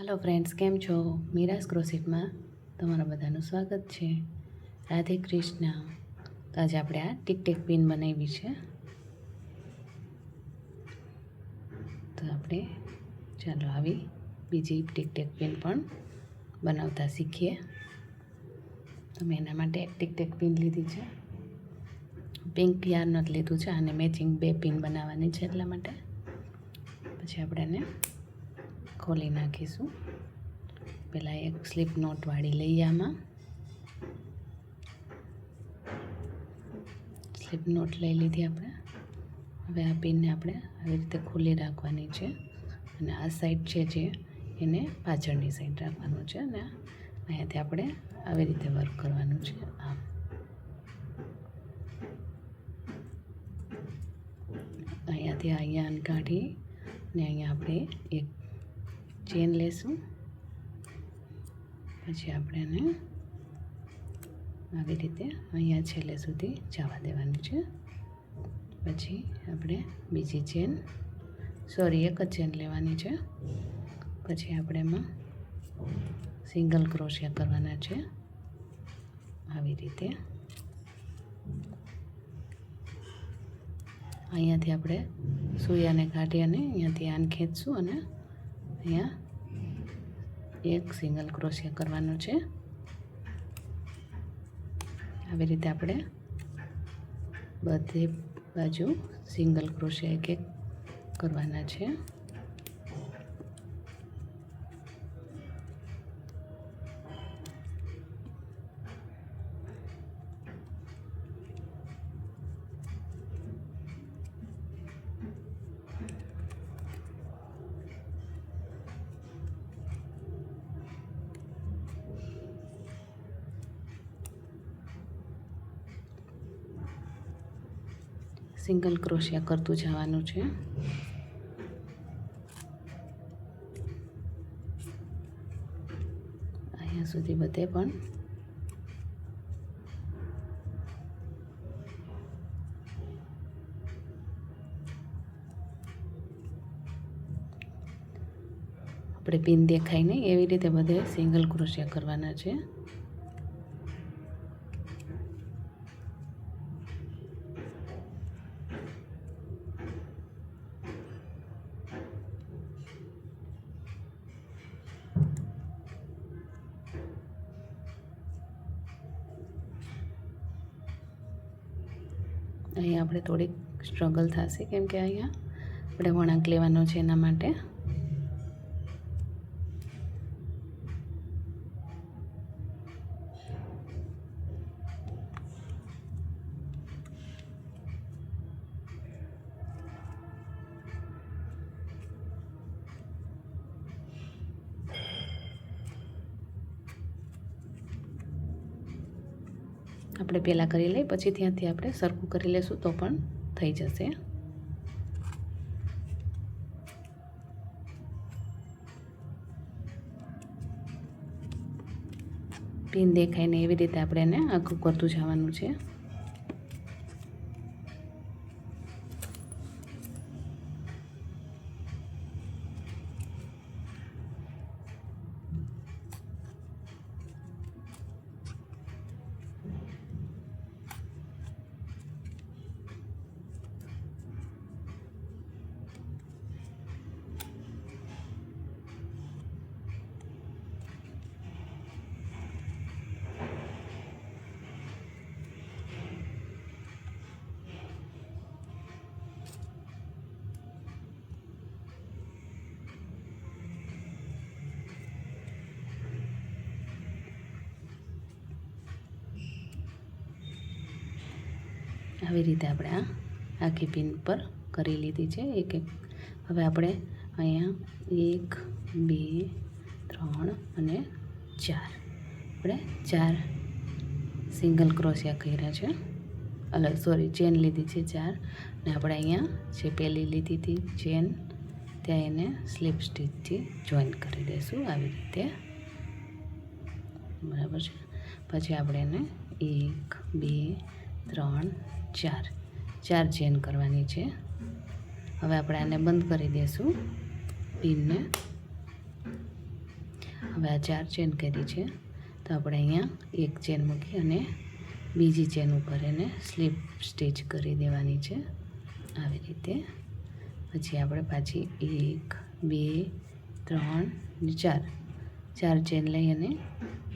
Hello friends કેમ છો? મીરાસ ક્રોસીટમાં તમારા બધાનું સ્વાગત છે. રાધે કૃષ્ણ. તો આજે આપણે આ ટીકટેક પિન બનાવી છે. તો આપણે ચાલો આવી બીજી ટીકટેક પિન પણ બનાવતા શીખીએ. તો મેં એના માટે એક ટીકટેક પિન લીધી છે. પિંક યાર નથી લીધું છે અને મેચિંગ બે પિન બનાવવાની છે એટલા માટે. પછી આપણે એને ખોલી નાખીશું. પહેલાં એક સ્લીપ નોટવાળી લઈએ આમાં. સ્લીપ નોટ લઈ લીધી આપણે. હવે આ પિનને આપણે આવી રીતે ખુલ્લી રાખવાની છે. અને આ સાઈડ છે જે, એને પાછળની સાઈડ રાખવાનું છે અને અહીંયાથી આપણે આવી રીતે વર્ક કરવાનું છે. આમ અહીંયાથી અહીંયા કાઢી ને અહીંયા આપણે એક ચેન લેશું. પછી આપણે એને આવી રીતે અહીંયા છેલ્લે સુધી જવા દેવાનું છે. પછી આપણે બીજી ચેન, સોરી, એક જ ચેન લેવાની છે. પછી આપણે એમાં સિંગલ ક્રોશિયા કરવાના છે. આવી રીતે. અહીંયાથી આપણે સૂયાને કાઢી અને અહીંયાથી આન ખેંચશું અને અહીંયા એક સિંગલ ક્રોશિયા કરવાનો છે. આવી રીતે આપણે બધી બાજુ સિંગલ ક્રોશિયા એક એક કરવાના છે. સિંગલ ક્રોશિયા કરતું જવાનું છે. અહીંયા સુધી બધે પણ. આપણે પિન દેખાય નહીં, એવી રીતે બધે સિંગલ ક્રોશિયા કરવાના છે. અહીંયા આપણે થોડીક સ્ટ્રગલ થશે કેમ કે અહીંયા આપણે વળાંક લેવાનો છે એના માટે. આપણે પહેલાં કરી લઈ પછી ત્યાંથી આપણે સરખું કરી લઈશું તો પણ થઈ જશે. પિન દેખાય ને એવી રીતે આપણે એને આખું કરતું જવાનું છે. આવી રીતે આપણે આ આખી પિન પર કરી લીધી છે એક એક. હવે આપણે અહીંયા એક, બે, ત્રણ અને ચાર. આપણે ચાર સિંગલ ક્રોશિયા કર્યા છે. અલગ સોરી, ચેન લીધી છે ચાર. ને આપણે અહીંયા જે પહેલી લીધી હતી ચેન, ત્યાં એને સ્લીપ સ્ટીચથી જોઈન કરી દઈશું આવી રીતે. બરાબર છે? પછી આપણે એને એક, બે ત્રણ, ચાર. ચાર ચેન કરવાની છે. હવે આપણે આને બંધ કરી દઈશું પિનને. હવે આ ચાર ચેન કરી છે. તો આપણે અહીંયા એક ચેન મૂકી અને બીજી ચેન ઉપર એને સ્લીપ સ્ટીચ કરી દેવાની છે. આવી રીતે. પછી આપણે પાછી એક, બે, ત્રણ, ચાર. ચાર ચેન લઈ અને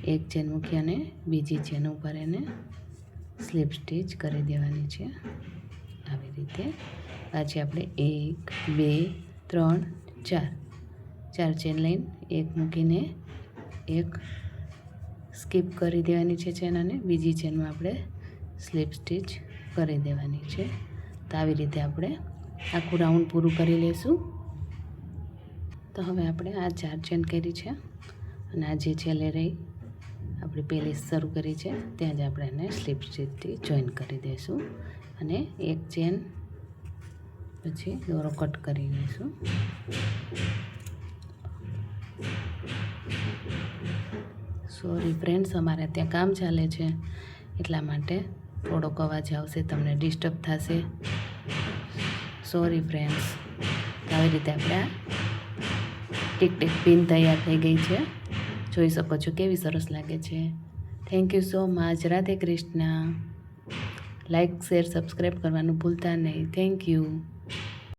એક ચેન મૂકી અને બીજી ચેન ઉપર એને સ્લીપ સ્ટીચ કરી દેવાની છે. આવી રીતે પાછી આપણે એક, બે, ત્રણ, ચાર ચાર ચેન લઈને એક મૂકીને એક સ્કીપ કરી દેવાની છે ચેન અને બીજી ચેનમાં આપણે સ્લીપ સ્ટીચ કરી દેવાની છે. તો આવી રીતે આપણે આખું રાઉન્ડ પૂરું કરી લઈશું તો હવે આપણે આ ચાર ચેન કરી છે. અને આ જે છેલ્લે રહી આપણે પેલેસ શરૂ કરી છે ત્યાં જ આપણે એને સ્લીપ સ્ટીચથી જોઈન કરી દઈશું. અને એક ચેન પછી દોરો કટ કરી દઈશું. સોરી ફ્રેન્ડ્સ અમારે ત્યાં કામ ચાલે છે, એટલા માટે થોડોક અવાજ આવશે, તમને ડિસ્ટર્બ થશે. સોરી ફ્રેન્ડ્સ આવી રીતે આપણે ટીક ટીક પિન તૈયાર થઈ ગઈ છે. જોઈ શકો છો, કેવી સરસ લાગે છે. Thank you so much Radhe Krishna. Like share subscribe કરવાનું ભૂલતા નહીં. Thank you